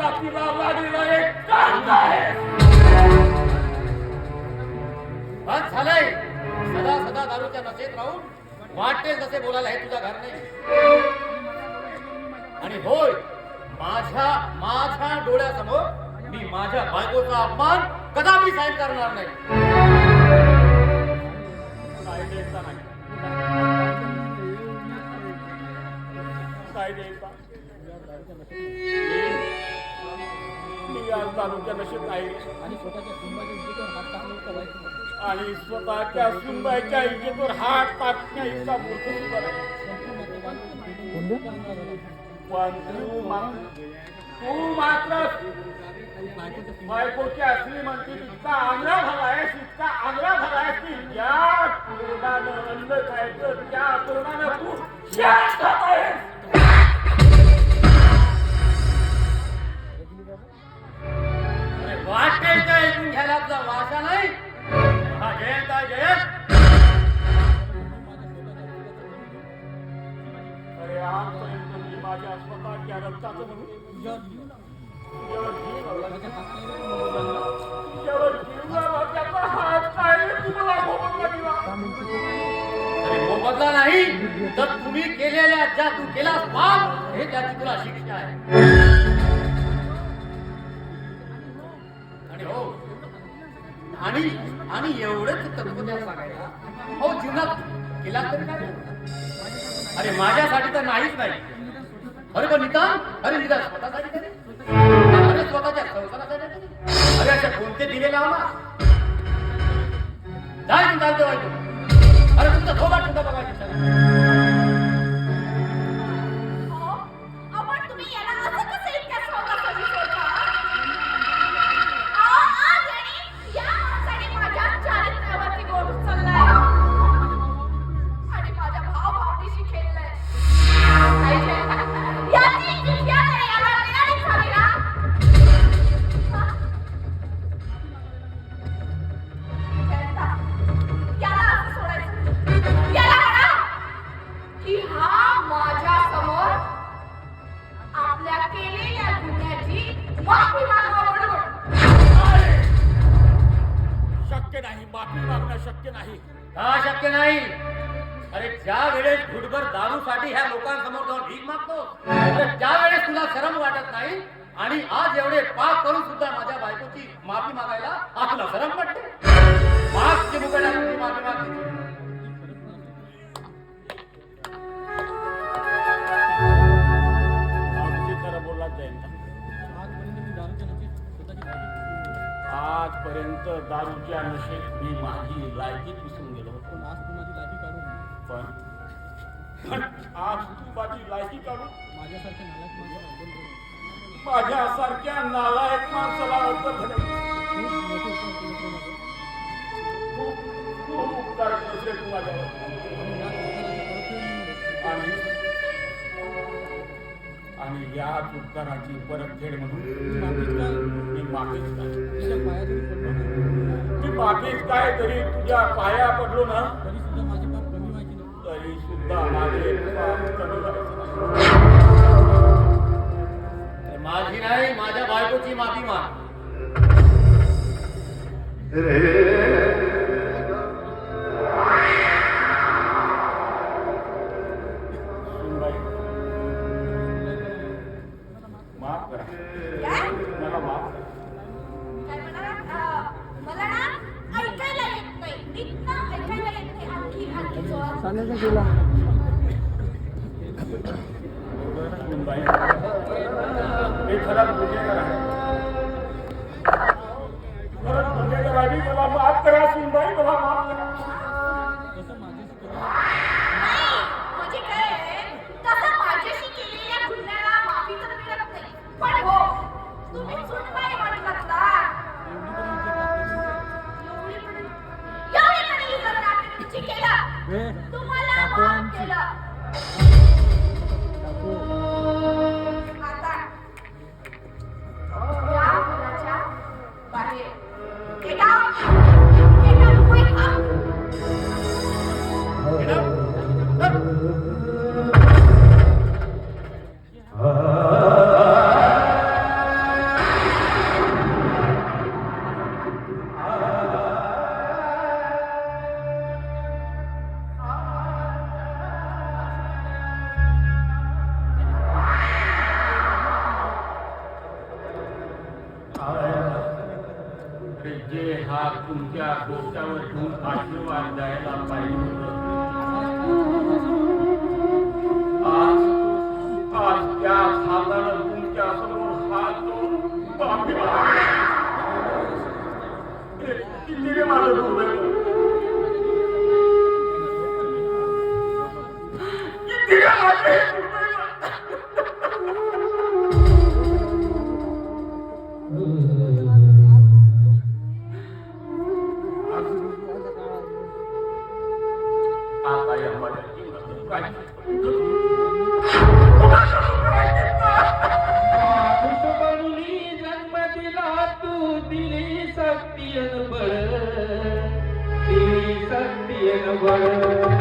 जातीला लागलेला एक कांड आहे. बस झालंय. सदा सदा दारूच्या नशेत राहून वाटेल तसे बोलायला हे तुझा घर नाही. आणि होय माझ्या माझ्या डोळ्यासमोर मी माझ्या बायकोचा अपमान कदापि साईन करणार नाही. काय द्यायचा नाही. नशेत आहे आणि स्वतःच्या कुटुंबाच्या इज्जतीवर हात. आणि स्वतःच्या सुनबाईच्या इज्जतीवर हात टाकण्या इतका मूर्ख सुद्धा नाही संपूर्ण ते. पण मात्र बायकोचं पिंड- बायकोच्या श्रीमंती इतका तुझा वाचा नाही हा जयंत आहे जयंत अरे माझ्या स्वतःच्या रक्ताचं मोबदला नाही तर तुम्ही केलेल्या ज्या तू केलास पाप हे त्याची तुला शिक्षा आहे आणि आणि एवढंच तत्वज्ञान सांगायला हो जीवनात केला तरी काय अरे माझ्यासाठी तर नाहीच नाही अरे पण निदान? अरे निदान स्वतःसाठी तरी? अरे स्वतःच्या संसारासाठी अरे अशा कोणते दिले लावला जाय चालते माफी मागवा. शक्य नाही माफी मागणं शक्य नाही. का शक्य नाही. अरे ज्या वेळेस घुटभर दारूसाठी ह्या लोकांसमोर जाऊन भीक मागतो अरे त्या वेळेस तुला शरम वाटत नाही? आणि आज एवढे पाप करून सुद्धा माझ्या बायकोची माफी मागायला आज तुला शरम वाटते? मागची मुकड्या तुझी माफी मागते. नशेत मी माझी लायकी विसरून गेलो. पण आज तू माझी लाठी काढून? पण? आज तू माझी लायकी काढून? माझ्यासारख्या नालायक माणसाला माझ्यासारख्या नालायक खूप उपकार तू माझ्यावर. आणि या उपकाराची परतफेड म्हणून आणि? मी या उपकाराची परतफेड म्हणून मी माफीच काय तुझ्या पाया जरी पडलो ना मी माफीच काय तरी तुझ्या पाया पडलो ना तरी सुद्धा माझे माझे नाही. अरे माझी नाही माझ्या बायकोची माफी सुनबाई, माफ करा आणखी जोरात म्हणजे केलं. तुम्हाला माफ. केलं. ते हात तुमच्या डोक्यावर ठेवून आशीर्वाद द्यायला पाहिजे होतं. आज आज त्या हातानं तुमच्यासमोर हात जोडून माफी मागते. हे किती रे माझं दुर्दैव. किती रे माझं जन्म दिला तू दिली शक्ती बळ दिली शक्ती बळ